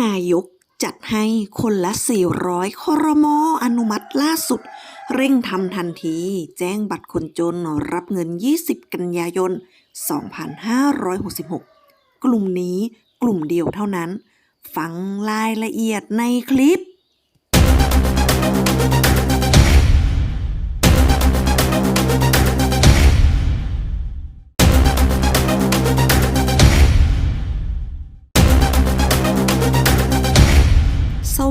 นายกจัดให้คนละ 400ครมอนุมัติล่าสุด เร่งทำทันที แจ้งบัตรคนจนรับเงิน 20 กันยายน 2566 กลุ่มนี้กลุ่มเดียวเท่านั้น ฟังรายละเอียดในคลิป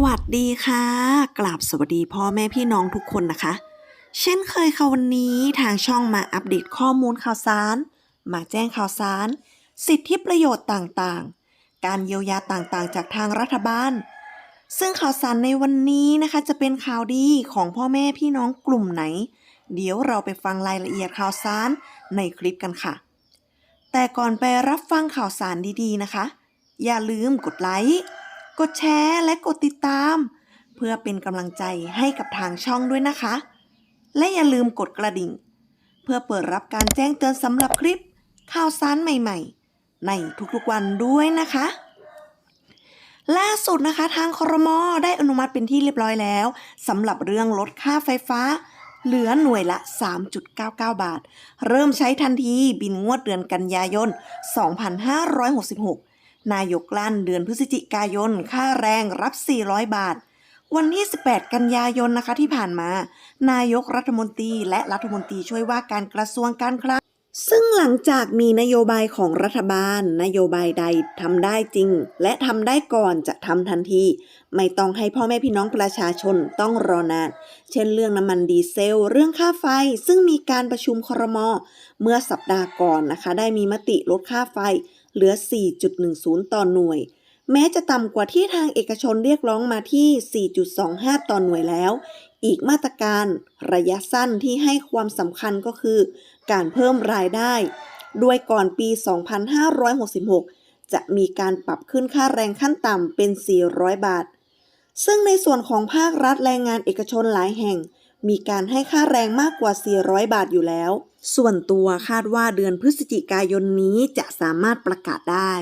วัสดีค่ะกราบสวัสดีพ่อแม่พี่น้องทุกคนนะคะ เช่นเคยค่ะวันนี้ทางช่องมาอัปเดตข้อมูลข่าวสาร มาแจ้งข่าวสาร สิทธิประโยชน์ต่างๆ การเยียวยาต่างๆ จากทางรัฐบาล ซึ่งข่าวสารในวันนี้นะคะ จะเป็นข่าวดีของพ่อแม่พี่น้องกลุ่มไหน เดี๋ยวเราไปฟังรายละเอียดข่าวสารในคลิปกันค่ะ แต่ก่อนไปรับฟังข่าวสารดีๆนะคะ อย่าลืมกดไลค์ กดแชร์และกดติดตาม เพื่อเป็นกำลังใจให้กับทางช่องด้วยนะคะ และอย่าลืมกดกระดิ่ง เพื่อเปิดรับการแจ้งเตือนสำหรับคลิปข่าวสารใหม่ๆ ในทุกๆวันด้วยนะคะ ล่าสุดนะคะทางครมได้อนุมัติเป็นที่เรียบร้อยแล้วสำหรับเรื่องลดค่าไฟฟ้า เหลือหน่วยละ 3.99 บาท เริ่มใช้ทันทีบินงวดเดือนกันยายน 2566 นายกลั่นเดือนพฤศจิกายน ค่าแรงรับ 400 บาท วันที่ 18 กันยายนนะคะที่ผ่านมา นายกรัฐมนตรีและรัฐมนตรีช่วยว่าการกระทรวงการคลัง ซึ่งหลังจากมีนโยบายของรัฐบาล นโยบายใดทำได้จริง และทำได้ก่อนจะทำทันที ไม่ต้องให้พ่อแม่พี่น้องประชาชนต้องรอนาน เช่นเรื่องน้ำมันดีเซล เรื่องค่าไฟ ซึ่งมีการประชุมครม เมื่อสัปดาห์ก่อนนะคะ ได้มีมติลดค่าไฟ เหลือ 4.10 ต่อหน่วย แม้จะต่ำกว่าที่ทางเอกชนเรียกร้องมาที่ 4.25 ต่อหน่วยแล้ว อีกมาตรการระยะสั้นที่ให้ความสำคัญก็คือ การเพิ่มรายได้ ด้วยก่อนปี 2566 จะมีการปรับขึ้นค่าแรงขั้นต่ำเป็น 400 บาท ซึ่งในส่วนของภาครัฐแรงงานเอกชนหลายแห่ง มีการให้ค่าแรงมากกว่า 400 บาทอยู่แล้ว ส่วนตัวคาดว่าเดือนพฤศจิกายนนี้จะสามารถประกาศได้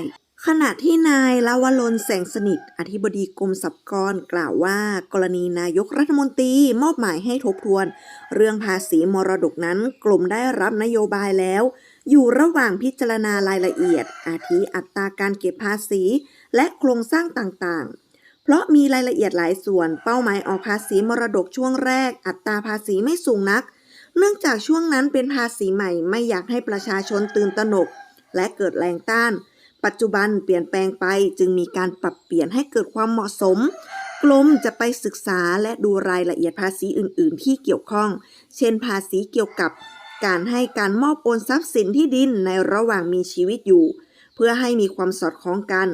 ขณะที่นายลาวลนแสงสนิท อธิบดีกรมสรรพากรกล่าวว่า กรณีนายกรัฐมนตรีมอบหมายให้ทบทวน เรื่องภาษีมรดกนั้นกลุ่มได้รับนโยบายแล้ว อยู่ระหว่างพิจารณารายละเอียด อาทิอัตราการเก็บภาษี และโครงสร้างต่างๆ เพราะมีรายละเอียดหลายส่วนเป้าหมายออกภาษีมรดกช่วงแรก อัตราภาษีไม่สูงนัก เนื่องจากช่วงนั้นเป็นภาษีใหม่ไม่อยากให้ประชาชนตื่นตระหนก และเกิดแรงต้าน ปัจจุบันเปลี่ยนแปลงไปจึงมีการปรับเปลี่ยนให้เกิดความเหมาะสม กรมจะไปศึกษาและดูรายละเอียดภาษีอื่น ๆ ที่เกี่ยวข้อง เช่น ภาษีเกี่ยวกับ การให้การมอบโอนทรัพย์สินที่ดินในระหว่างมีชีวิตอยู่ เพื่อให้มีความสอดคล้องกัน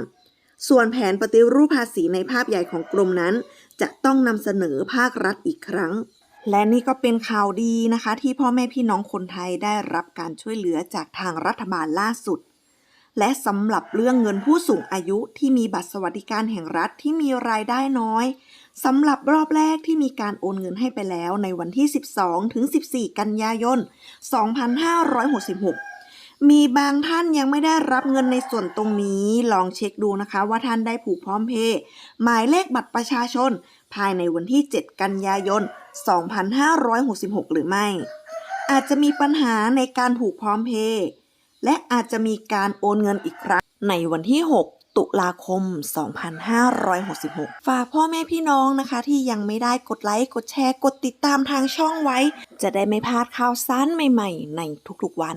ส่วนแผนปฏิรูปภาษีในภาพใหญ่ของกรมนั้น จะต้องนำเสนอภาครัฐอีกครั้ง และนี่ก็เป็นข่าวดีนะคะ ที่พ่อแม่พี่น้องคนไทยได้รับการช่วยเหลือจากทางรัฐบาลล่าสุด และสำหรับเรื่องเงินผู้สูงอายุที่มีบัตรสวัสดิการแห่งรัฐที่มีรายได้น้อยสำหรับรอบแรกที่มีการโอนเงินให้ไปแล้วในวันที่ 12 ถึง 14 กันยายน 2566 มีบางท่านยังไม่ได้รับเงินในส่วนตรงนี้ ลองเช็คดูนะคะ ว่าท่านได้ผูกพร้อมเพย์หมายเลขบัตรประชาชน ภายในวันที่ 7 กันยายน 2566 หรือไม่ อาจจะมีปัญหาในการผูกพร้อมเพย์และอาจจะมีการโอนเงินอีกครั้งในวันที่ 6 ตุลาคม 2566 ฝากพ่อแม่พี่น้องนะคะ ที่ยังไม่ได้กดไลค์กดแชร์กดติดตามทางช่องไว้ จะได้ไม่พลาดข่าวสารใหม่ ๆ ในทุกๆวัน